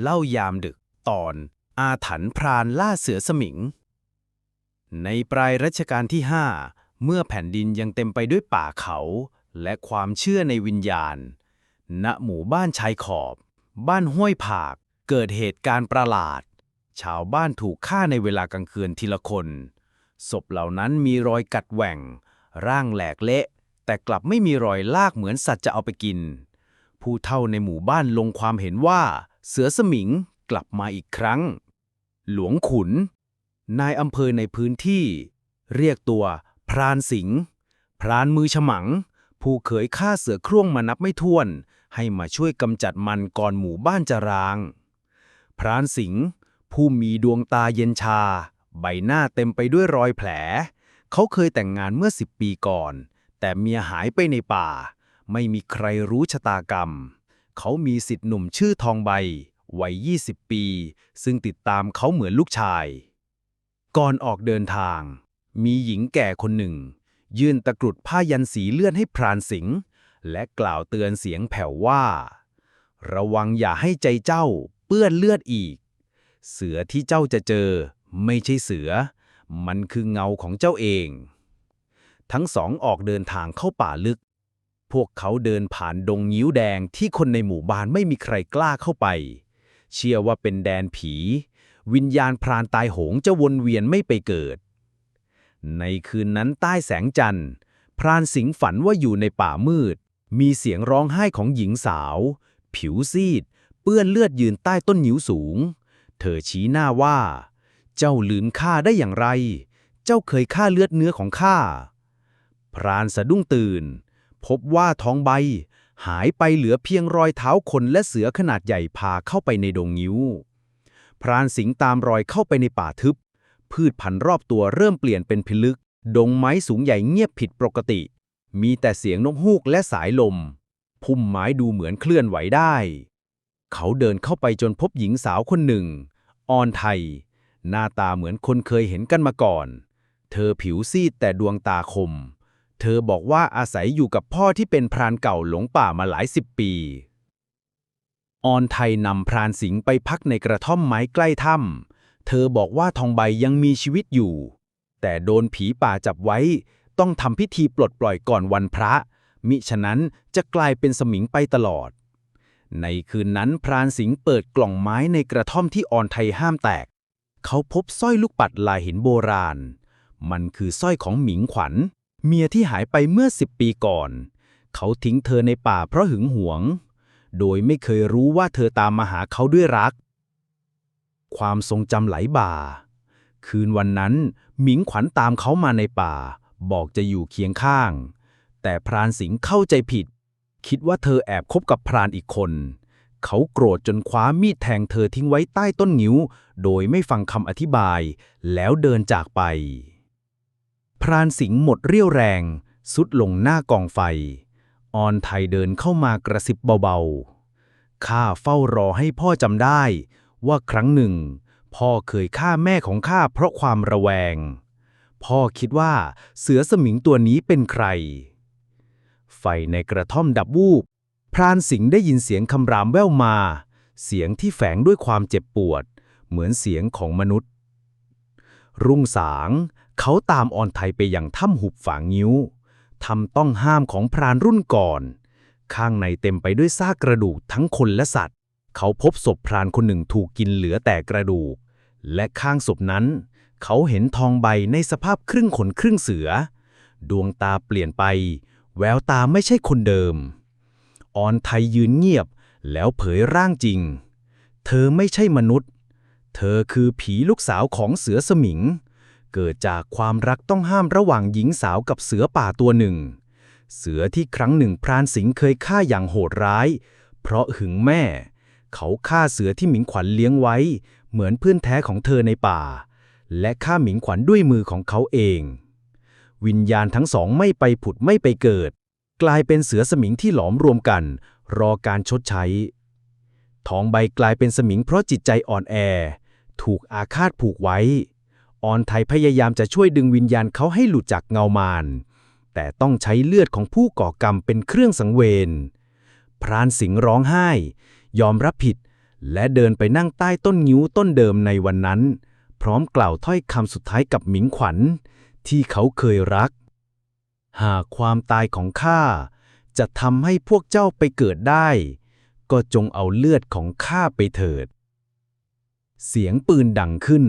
เล่ายามดึกตอน อาถรรพ์พรานล่าเสือสมิง ในปลายรัชกาลที่ห้าเมื่อแผ่นดินยังเต็มไปด้วยป่าเขา และความเชื่อในวิญญาณ ณหมู่บ้านชายขอบ บ้านห้วยผาก เกิดเหตุการณ์ประหลาด ชาวบ้านถูกฆ่าในเวลากลางคืนทีละคน ศพเหล่านั้นมีรอยกัดแหว่ง ร่างแหลกเละ แต่กลับไม่มีรอยลากเหมือนสัตว์จะเอาไปกิน ผู้เฒ่าในหมู่บ้านลงความเห็นว่า เสือสมิงกลับมาอีกครั้ง หลวงขุน นายอำเภอในพื้นที่ เรียกตัว พรานสิงห์พรานมือฉมัง ผู้เคยฆ่าเสือคร่วงมานับไม่ถ้วน ให้มาช่วยกำจัดมันก่อนหมู่บ้านจะร้าง พรานสิงห์ผู้มีดวงตาเย็นชา ใบหน้าเต็มไปด้วยรอยแผล เขาเคยแต่งงานเมื่อสิบปีก่อน แต่เมียหายไปในป่า ไม่มีใครรู้ชะตากรรม เขามีสิทธิ์หนุ่มชื่อทองใบ วัย 20 ปี ซึ่งติดตามเขาเหมือนลูกชาย ก่อนออกเดินทาง มีหญิงแก่คนหนึ่ง ยื่นตะกรุดผ้ายันสีเลื่อนให้พรานสิงห์และกล่าวเตือนเสียงแผ่วว่า ระวังอย่าให้ใจเจ้าเปื้อนเลือดอีก เสือที่เจ้าจะเจอ ไม่ใช่เสือ มันคือเงาของเจ้าเอง ทั้งสองออกเดินทางเข้าป่าลึก พวกเขาเดินผ่านดงงิ้วแดงที่คนในหมู่บ้านไม่มีใครกล้าเข้าไป เชื่อว่าเป็นแดนผี วิญญาณพรานตายโหงจะวนเวียนไม่ไปเกิด ในคืนนั้นใต้แสงจันทร์ พรานสิงฝันว่าอยู่ในป่ามืด มีเสียงร้องไห้ของหญิงสาว ผิวซีด เปื้อนเลือดยืนใต้ต้นนิ้วสูง เธอชี้หน้าว่า เจ้าลืมข้าได้อย่างไร เจ้าเคยฆ่าเลือดเนื้อของข้า พรานสะดุ้งตื่น พบว่าท้องใบ หายไปเหลือเพียงรอยเท้าคนและเสือขนาดใหญ่พาเข้าไปในดงงิ้ว พรานสิงตามรอยเข้าไปในป่าทึบ พืชพันธุ์รอบตัวเริ่มเปลี่ยนเป็นพิลึก ดงไม้สูงใหญ่เงียบผิดปกติ มีแต่เสียงนกฮูกและสายลม พุ่มไม้ดูเหมือนเคลื่อนไหวได้ เขาเดินเข้าไปจนพบหญิงสาวคนหนึ่ง ออนไทย หน้าตาเหมือนคนเคยเห็นกันมาก่อน เธอผิวซีดแต่ดวงตาคม เธอบอกว่าอาศัยอยู่กับพ่อที่เป็นพรานเก่าหลงป่ามาหลายสิบปี ออนไทยนำพรานสิงห์ไปพักในกระท่อมไม้ใกล้ถ้ำเธอบอกว่าทองใบยังมีชีวิตอยู่ แต่โดนผีป่าจับไว้ ต้องทำพิธีปลดปล่อยก่อนวันพระ มิฉะนั้นจะกลายเป็นสมิงไปตลอด ในคืนนั้นพรานสิงห์เปิดกล่องไม้ในกระท่อมที่ออนไทยห้ามแตก เขาพบสร้อยลูกปัดลายหินโบราณ มันคือสร้อยของหมิงขวัญ เมียที่หายไปเมื่อสิบปีก่อน เขาทิ้งเธอในป่าเพราะหึงหวง โดยไม่เคยรู้ว่าเธอตามมาหาเขาด้วยรัก ความทรงจำไหลบ่า คืนวันนั้น หมิงขวัญตามเขามาในป่า บอกจะอยู่เคียงข้าง แต่พรานสิงห์เข้าใจผิด คิดว่าเธอแอบคบกับพรานอีกคน เขาโกรธจนคว้ามีดแทงเธอทิ้งไว้ใต้ต้นงิ้ว โดยไม่ฟังคำอธิบาย แล้วเดินจากไป พรานสิงห์หมดเรี่ยวแรง สุดลงหน้ากองไฟ ออนไทยเดินเข้ามากระซิบเบาๆ ข้าเฝ้ารอให้พ่อจำได้ ว่าครั้งหนึ่ง พ่อเคยฆ่าแม่ของข้าเพราะความระแวง พ่อคิดว่าเสือสมิงตัวนี้เป็นใคร ไฟในกระท่อมดับวูบ พรานสิงห์ได้ยินเสียงคำรามแว่วมา เสียงที่แฝงด้วยความเจ็บปวด เหมือนเสียงของมนุษย์ รุ่งสาง เขาตามออนไทยไปยังถ้ำหุบฝางงิ้วทำต้องห้ามของพรานรุ่นก่อน ข้างในเต็มไปด้วยซากกระดูกทั้งคนและสัตว์ เขาพบศพพรานคนหนึ่งถูกกินเหลือแต่กระดูก และข้างศพนั้น เขาเห็นทองใบในสภาพครึ่งขนครึ่งเสือ ดวงตาเปลี่ยนไป แววตาไม่ใช่คนเดิม ออนไทยยืนเงียบแล้วเผยร่างจริง เธอไม่ใช่มนุษย์ เธอคือผีลูกสาวของเสือสมิง เกิดจากความรักต้องห้ามระหว่างหญิงสาวกับเสือป่าตัวหนึ่ง เสือที่ครั้งหนึ่งพรานสิงห์เคยฆ่าอย่างโหดร้าย เพราะหึงแม่ เขาฆ่าเสือที่หมิงขวัญเลี้ยงไว้ เหมือนเพื่อนแท้ของเธอในป่า และฆ่าหมิงขวัญด้วยมือของเขาเอง วิญญาณทั้งสองไม่ไปผุดไม่ไปเกิด กลายเป็นเสือสมิงที่หลอมรวมกัน รอการชดใช้ทองใบกลายเป็นสมิงเพราะจิตใจอ่อนแอ ถูกอาฆาตผูกไว้ ออนไทยพยายามจะช่วยดึงวิญญาณเขาให้หลุดจากเงามาร แต่ต้องใช้เลือดของผู้ก่อกรรมเป็นเครื่องสังเวชพรานสิงห์ร้องไห้ ยอมรับผิด และเดินไปนั่งใต้ต้นงิ้วต้นเดิมในวันนั้น พร้อมกล่าวถ้อยคำสุดท้ายกับหมิงขวัญ ที่เขาเคยรัก หากความตายของข้าจะทำให้พวกเจ้าไปเกิดได้ ก็จงเอาเลือดของข้าไปเถิด เสียงปืนดังขึ้น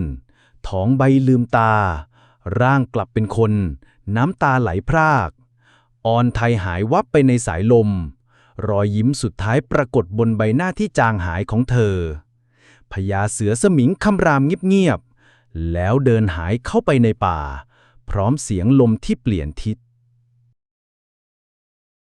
ท้องใบลืมตา ร่างกลับเป็นคน น้ำตาไหลพราก ออนไทยหายวับไปในสายลม รอยยิ้มสุดท้ายปรากฏบนใบหน้าที่จางหายของเธอพญาเสือสมิงคำรามเงียบๆแล้วเดินหายเข้าไปในป่า พร้อมเสียงลมที่เปลี่ยนทิศ